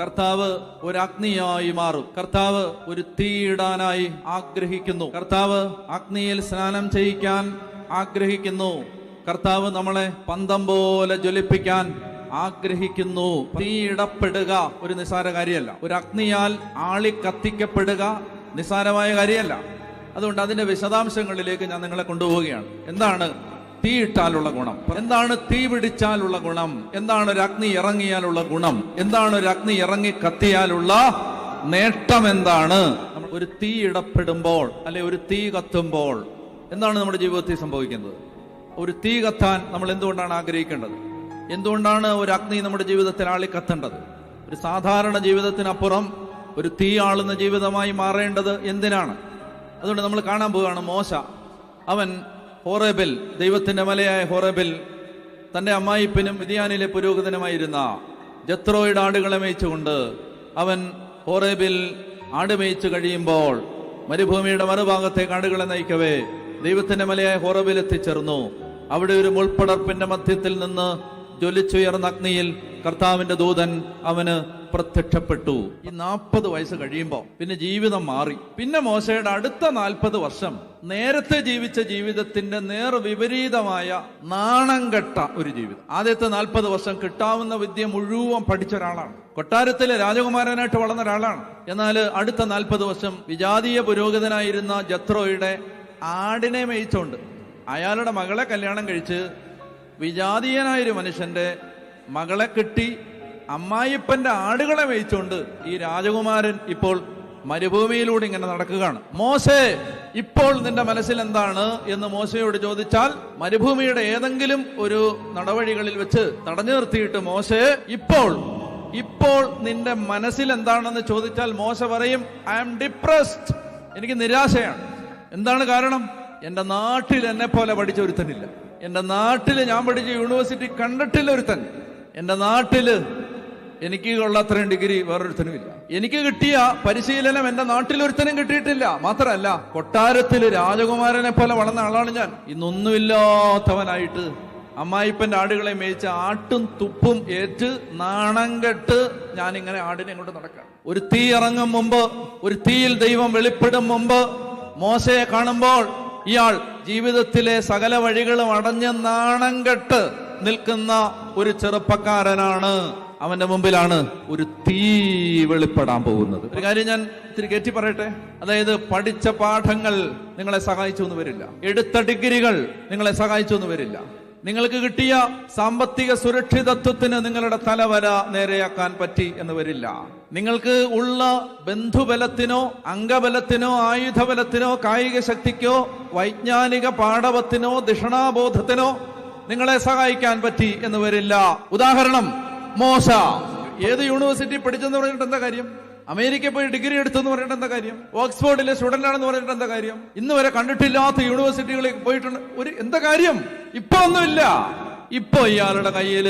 കർത്താവ് ഒരു അഗ്നിയായി മാറും. കർത്താവ് ഒരു തീയിടാനായി ആഗ്രഹിക്കുന്നു. കർത്താവ് അഗ്നിയിൽ സ്നാനം ചെയ്യിക്കാൻ ആഗ്രഹിക്കുന്നു. കർത്താവ് നമ്മളെ പന്തം പോലെ ജ്വലിപ്പിക്കാൻ ആഗ്രഹിക്കുന്നു. തീയിടപ്പെടുക ഒരു നിസാര കാര്യമല്ല. ഒരു അഗ്നിയാൽ ആളി കത്തിക്കപ്പെടുക നിസാരമായ കാര്യമല്ല. അതുകൊണ്ട് അതിന്റെ വിശദാംശങ്ങളിലേക്ക് ഞാൻ നിങ്ങളെ കൊണ്ടുപോവുകയാണ്. എന്താണ് തീയിട്ടാലുള്ള ഗുണം. എന്താണ് തീ പിടിച്ചാലുള്ള ഗുണം? എന്താണ് ഒരു അഗ്നി ഇറങ്ങിയാലുള്ള ഗുണം? എന്താണ് ഒരു അഗ്നി ഇറങ്ങി കത്തിയാലുള്ള നേട്ടം എന്താണ്? ഒരു തീ ഇടപ്പെടുമ്പോൾ അല്ലെ ഒരു തീ കത്തുമ്പോൾ എന്താണ് നമ്മുടെ ജീവിതത്തിൽ സംഭവിക്കുന്നത്? ഒരു തീ കത്താൻ നമ്മൾ എന്തുകൊണ്ടാണ് ആഗ്രഹിക്കേണ്ടത്? എന്തുകൊണ്ടാണ് ഒരു അഗ്നി നമ്മുടെ ജീവിതത്തിൽ ആളി കത്തേണ്ടത്? ഒരു സാധാരണ ജീവിതത്തിനപ്പുറം ഒരു തീ ആളുന്ന ജീവിതമായി മാറേണ്ടത് എന്തിനാണ്? അതുകൊണ്ട് നമ്മൾ കാണാൻ പോവുകയാണ് മോശ. അവൻ ഹോറേബിൽ ദൈവത്തിന്റെ മലയായ ഹോറബിൽ തന്റെ അമ്മായിപ്പനും വിദ്യാനിലെ പുരോഹിതനുമായിരുന്ന ജത്രോയുടെ ആടുകളെ മേയിച്ചുകൊണ്ട് അവൻ ഹോറേബിൽ ആട് മേയിച്ചു കഴിയുമ്പോൾ മരുഭൂമിയുടെ മറുഭാഗത്തേക്ക് ആടുകളെ നയിക്കവേ ദൈവത്തിന്റെ മലയായ ഹോറബിൽ എത്തിച്ചേർന്നു. അവിടെ ഒരു മുൾപ്പടർപ്പിന്റെ മധ്യത്തിൽ നിന്ന് ജ്വലിച്ചുയർന്ന അഗ്നിയിൽ കർത്താവിന്റെ ദൂതൻ അവന് പ്രത്യക്ഷപ്പെട്ടു. ഈ നാൽപ്പത് വയസ്സ് കഴിയുമ്പോൾ പിന്നെ ജീവിതം മാറി. പിന്നെ മോശയുടെ അടുത്ത നാൽപ്പത് വർഷം നേരത്തെ ജീവിച്ച ജീവിതത്തിന്റെ നേർ വിപരീതമായ നാണം കെട്ട ഒരു ജീവിതം. ആദ്യത്തെ നാൽപ്പത് വർഷം കിട്ടാവുന്ന വിദ്യ മുഴുവൻ പഠിച്ച ഒരാളാണ്. കൊട്ടാരത്തിലെ രാജകുമാരനായിട്ട് വളർന്ന ഒരാളാണ്. എന്നാൽ അടുത്ത നാൽപ്പത് വർഷം വിജാതീയ പുരോഗതനായിരുന്ന ജത്രോയുടെ ആടിനെ മേയിച്ചുകൊണ്ട് അയാളുടെ മകളെ കല്യാണം കഴിച്ച് വിജാതീയനായൊരു മനുഷ്യന്റെ മകളെ കിട്ടി അമ്മായിപ്പന്റെ ആടുകളെ മേയിച്ചുകൊണ്ട് ഈ രാജകുമാരൻ ഇപ്പോൾ മരുഭൂമിയിലൂടെ ഇങ്ങനെ നടക്കുകയാണ്. മോശേ ഇപ്പോൾ നിന്റെ മനസ്സിൽ എന്താണ് എന്ന് മോശയോട് ചോദിച്ചാൽ മരുഭൂമിയുടെ ഏതെങ്കിലും ഒരു നടവഴികളിൽ വെച്ച് തടഞ്ഞു നിർത്തിയിട്ട് മോശേ ഇപ്പോൾ ഇപ്പോൾ നിന്റെ മനസ്സിൽ എന്താണെന്ന് ചോദിച്ചാൽ മോശ പറയും ഐ ആം ഡിപ്രസ്ഡ് എനിക്ക് നിരാശയാണ്. എന്താണ് കാരണം? എന്റെ നാട്ടിൽ എന്നെ പോലെ പഠിച്ച ഒരുത്തനില്ല. എന്റെ നാട്ടിൽ ഞാൻ പഠിച്ച യൂണിവേഴ്സിറ്റി കണ്ടിട്ടില്ല ഒരുത്തൻ. എന്റെ നാട്ടിൽ എനിക്ക് കൊള്ളാത്രയും ഡിഗ്രി വേറൊരുത്തനും ഇല്ല എനിക്ക് കിട്ടിയ പരിശീലനം എന്റെ നാട്ടിൽ ഒരുത്തനും കിട്ടിയിട്ടില്ല. മാത്രമല്ല കൊട്ടാരത്തിൽ രാജകുമാരനെ പോലെ വളർന്ന ആളാണ് ഞാൻ. ഇന്നൊന്നുമില്ലാത്തവനായിട്ട് അമ്മായിപ്പന്റെ ആടുകളെ മേയിച്ച ആട്ടും തുപ്പും ഏറ്റ് നാണം കെട്ട് ഞാൻ ഇങ്ങനെ ആടിനെ കൊണ്ട് നടക്കാം. ഒരു തീ ഇറങ്ങും മുമ്പ് ഒരു തീയിൽ ദൈവം വെളിപ്പെടും മുമ്പ് മോശയെ കാണുമ്പോൾ ഇയാൾ ജീവിതത്തിലെ സകല വഴികളും അടഞ്ഞ് നാണം കെട്ട് നിൽക്കുന്ന ഒരു ചെറുപ്പക്കാരനാണ്. അവന്റെ മുമ്പിലാണ് ഒരു തീ വെളിപ്പെടാൻ പോകുന്നത്. ഒരു കാര്യം ഞാൻ ഇത്തിരി കയറ്റി പറയട്ടെ? അതായത് പഠിച്ച പാഠങ്ങൾ നിങ്ങളെ സഹായിച്ചു എന്ന് വരില്ല. എടുത്ത ഡിഗ്രികൾ നിങ്ങളെ സഹായിച്ചു എന്ന് വരില്ല. നിങ്ങൾക്ക് കിട്ടിയ സാമ്പത്തിക സുരക്ഷിതത്വത്തിന് നിങ്ങളുടെ തലവര നേരെയാക്കാൻ പറ്റി എന്ന് വരില്ല. നിങ്ങൾക്ക് ഉള്ള ബന്ധുബലത്തിനോ അംഗബലത്തിനോ ആയുധബലത്തിനോ കായിക ശക്തിക്കോ വൈജ്ഞാനിക പാഠവത്തിനോ ദിഷണാബോധത്തിനോ നിങ്ങളെ സഹായിക്കാൻ പറ്റി എന്ന് വരില്ല. ഉദാഹരണം മോശ. ഏത് യൂണിവേഴ്സിറ്റി പഠിച്ചെന്ന് പറഞ്ഞിട്ട് എന്താ കാര്യം? അമേരിക്കയിൽ പോയി ഡിഗ്രി എടുത്തെന്ന് പറഞ്ഞിട്ട് എന്താ കാര്യം? ഓക്സ്ഫോർഡിലെ സ്റ്റുഡന്റ് ആണെന്ന് പറഞ്ഞിട്ട് എന്താ കാര്യം? ഇന്ന് വരെ കണ്ടിട്ടില്ലാത്ത യൂണിവേഴ്സിറ്റികളിൽ പോയിട്ടുണ്ട്. ഒരു എന്താ കാര്യം? ഇപ്പൊ ഒന്നുമില്ല. ഇപ്പൊ ഇയാളുടെ കയ്യിൽ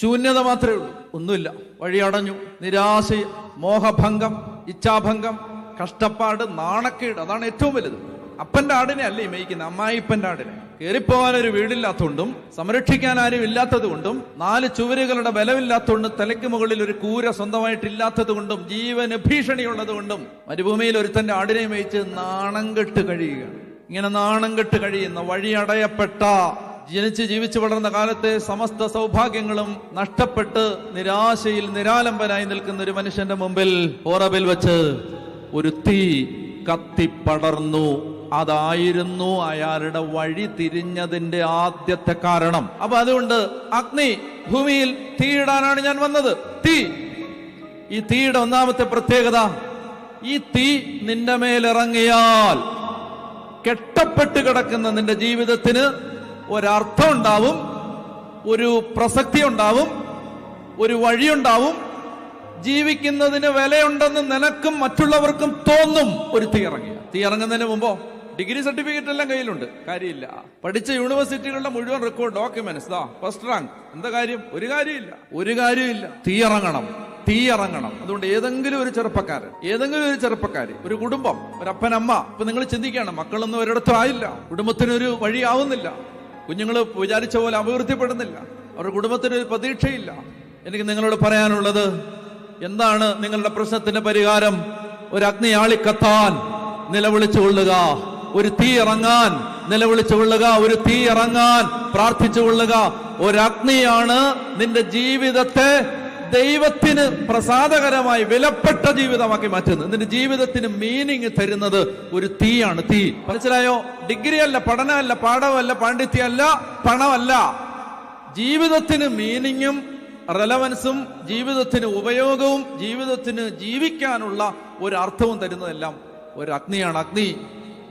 ശൂന്യത മാത്രമേ ഉള്ളൂ. ഒന്നുമില്ല. വഴി അടഞ്ഞു. നിരാശ മോഹഭംഗം ഇച്ഛാഭംഗം കഷ്ടപ്പാട് നാണക്കേട്. അതാണ് ഏറ്റവും വലുത്. അപ്പന്റെ ആടിനെ അല്ലേ മേയിക്കുന്നത്? അമ്മായിപ്പന്റെ ആടിനെ. കയറിപ്പോവാൻ ഒരു വീടില്ലാത്തതുകൊണ്ടും സംരക്ഷിക്കാൻ ആരും ഇല്ലാത്തതുകൊണ്ടും നാല് ചുവരുകളുടെ ബലമില്ലാത്തതുകൊണ്ടും തലയ്ക്ക് മുകളിൽ ഒരു കൂര സ്വന്തമായിട്ടില്ലാത്തത് കൊണ്ടും ജീവന് ഭീഷണിയുള്ളതുകൊണ്ടും മരുഭൂമിയിൽ ഒരുത്തന്റെ ആടിനെ മേയിച്ച് നാണം കെട്ട് കഴിയുകയാണ്. ഇങ്ങനെ നാണം കെട്ട് കഴിയുന്ന വഴിയടയപ്പെട്ട ജനിച്ച് ജീവിച്ചു വളർന്ന കാലത്തെ സമസ്ത സൗഭാഗ്യങ്ങളും നഷ്ടപ്പെട്ട് നിരാശയിൽ നിരാലംബനായി നിൽക്കുന്ന ഒരു മനുഷ്യന്റെ മുമ്പിൽ ഓറബിൽ വെച്ച് ഒരു തീ കത്തിപ്പടർന്നു അതായിരുന്നു അയാളുടെ വഴി തിരിഞ്ഞതിന്റെ ആദ്യത്തെ കാരണം. അപ്പൊ അതുകൊണ്ട് അഗ്നി ഭൂമിയിൽ തീയിടാനാണ് ഞാൻ വന്നത്. തീ. ഈ തീയുടെ ഒന്നാമത്തെ പ്രത്യേകത ഈ തീ നിന്റെ മേലിറങ്ങിയാൽ കെട്ടപ്പെട്ട് കിടക്കുന്ന നിന്റെ ജീവിതത്തിന് ഒരർത്ഥം ഉണ്ടാവും ഒരു പ്രസക്തി ഉണ്ടാവും ഒരു വഴിയുണ്ടാവും ജീവിക്കുന്നതിന് വിലയുണ്ടെന്ന് നിനക്കും മറ്റുള്ളവർക്കും തോന്നും ഒരു തീ ഇറങ്ങിയ തീ ഇറങ്ങുന്നതിന് മുമ്പോ ഡിഗ്രി സർട്ടിഫിക്കറ്റ് എല്ലാം കയ്യിലുണ്ട്. കാര്യമില്ല. പഠിച്ച യൂണിവേഴ്സിറ്റികളുടെ മുഴുവൻ റെക്കോർഡ് ഡോക്യുമെന്റ്സ് ദാ ഫസ്റ്റ് റാങ്ക് എന്താ കാര്യം? ഒരു കാര്യമില്ല. ഒരു കാര്യമില്ല. തീയിറങ്ങണം. തീയിറങ്ങണം. അതുകൊണ്ട് ഏതെങ്കിലും ഒരു ചെറുപ്പക്കാരൻ ഏതെങ്കിലും ഒരു ചെറുപ്പക്കാരൻ ഒരു കുടുംബം ഒരു അപ്പനമ്മ ഇപ്പൊ നിങ്ങൾ ചിന്തിക്കുകയാണ് മക്കളൊന്നും ഒരിടത്തും ആയില്ല. കുടുംബത്തിനൊരു വഴിയാവുന്നില്ല. കുഞ്ഞുങ്ങൾ വിചാരിച്ച പോലെ അഭിവൃദ്ധിപ്പെടുന്നില്ല. അവരുടെ കുടുംബത്തിന് ഒരു പ്രതീക്ഷയില്ല. എനിക്ക് നിങ്ങളോട് പറയാനുള്ളത് എന്താണ് നിങ്ങളുടെ പ്രശ്നത്തിന്റെ പരിഹാരം? ഒരു അഗ്നിയാളിക്കത്താൻ നിലവിളിച്ചു കൊള്ളുക ഒരു തീ ഇറങ്ങാൻ. നിലവിളിച്ചു കൊള്ളുക ഒരു തീ ഇറങ്ങാൻ. പ്രാർത്ഥിച്ചു കൊള്ളുക. ഒരു അഗ്നിയാണ് നിന്റെ ജീവിതത്തെ ദൈവത്തിന് പ്രസാദകരമായി വിലപ്പെട്ട ജീവിതമാക്കി മാറ്റുന്നത്. നിന്റെ ജീവിതത്തിന് മീനിങ് തരുന്നത് ഒരു തീയാണ്. തീ. മനസ്സിലായോ? ഡിഗ്രി അല്ല പഠനമല്ല പാഠമല്ല പാണ്ഡിത്യമല്ല പണമല്ല. ജീവിതത്തിന് മീനിങ്ങും റെലവൻസും ജീവിതത്തിന് ഉപയോഗവും ജീവിതത്തിന് ജീവിക്കാനുള്ള ഒരു അർത്ഥവും തരുന്നതെല്ലാം ഒരു അഗ്നിയാണ്. അഗ്നി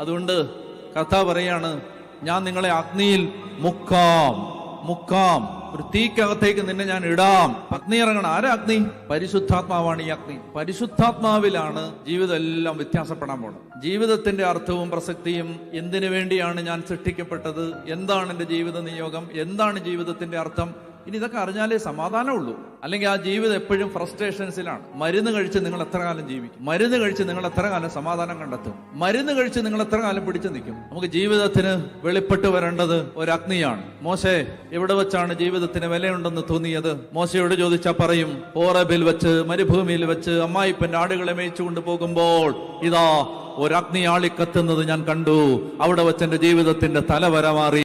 അതുകൊണ്ട് കഥ പറയാണ് ഞാൻ നിങ്ങളെ അഗ്നിയിൽ മുക്കാം മുക്കാം. ഒരു തീക്കകത്തേക്ക് നിന്നെ ഞാൻ ഇടാം. അഗ്നി ഇറങ്ങണം. ആരാ അഗ്നി? പരിശുദ്ധാത്മാവാണ് ഈ അഗ്നി. പരിശുദ്ധാത്മാവിലാണ് ജീവിതം എല്ലാം വ്യത്യാസപ്പെടാൻ പോണത് ജീവിതത്തിന്റെ അർത്ഥവും പ്രസക്തിയും എന്തിനു വേണ്ടിയാണ് ഞാൻ സൃഷ്ടിക്കപ്പെട്ടത്? എന്താണ് എന്റെ ജീവിത നിയോഗം? എന്താണ് ജീവിതത്തിന്റെ അർത്ഥം? ഇനി ഇതൊക്കെ അറിഞ്ഞാലേ സമാധാനമുള്ളൂ. അല്ലെങ്കിൽ ആ ജീവിതം എപ്പോഴും ഫ്രസ്ട്രേഷൻസിലാണ് മരുന്ന് കഴിച്ച് നിങ്ങൾ എത്ര കാലം ജീവിക്കും? മരുന്ന് കഴിച്ച് നിങ്ങൾ എത്ര കാലം സമാധാനം കണ്ടെത്തും? മരുന്ന് കഴിച്ച് നിങ്ങൾ എത്ര കാലം പിടിച്ചു നിൽക്കും? നമുക്ക് ജീവിതത്തിന് വെളിപ്പെട്ട് വരേണ്ടത് ഒരു അഗ്നിയാണ് മോശെ എവിടെ വെച്ചാണ് ജീവിതത്തിന് വിലയുണ്ടെന്ന് തോന്നിയത്? മോശയോട് ചോദിച്ചാൽ പറയും ഓറബിൽ വെച്ച് മരുഭൂമിയിൽ വെച്ച് അമ്മായിപ്പന്റെ ആടുകളെ മേയിച്ചു പോകുമ്പോൾ ഇതാ ഒരു അഗ്നി ആളിക്കത്തുന്നത് ഞാൻ കണ്ടു. അവിടെ വെച്ച് എന്റെ ജീവിതത്തിന്റെ തലവര മാറി